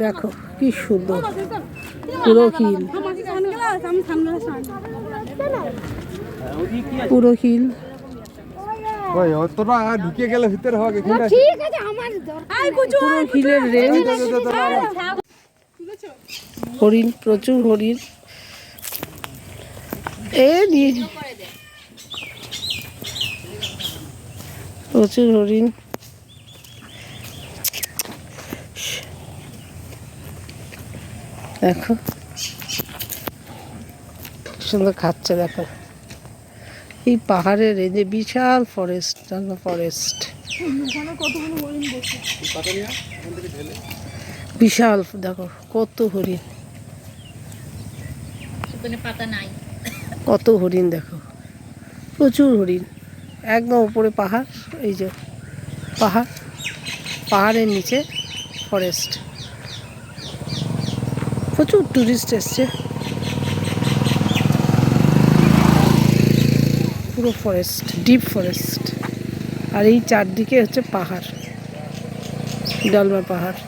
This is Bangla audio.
দেখো কি সুন্দর। পুরো হিল পুরো হিল ওই অতটা ঢুকে গেলে ভিতরে হবে ঠিক আছে আমার দরকার পুরো হিলের রেঞ্জ। হরিণ প্রচুর হরিণ। এ প্রচুর হরিণ। দেখো। সুন্দর খাচ্ছে দেখো। এই পাহাড়ের এই যে বিশাল ফরেস্ট ফরেস্ট বিশাল দেখো কত হরিণ। পাতা নাই। কত হরিণ দেখো। প্রচুর হরিণ। একদম উপরে পাহাড় এই যে পাহাড়। পাহাড়ের নিচে ফরেস্ট প্রচুর টুরিস্ট এসছে। পুরো ফরেস্ট ডিপ ফরেস্ট আর এই চারদিকে হচ্ছে পাহাড় ডালমা পাহাড়।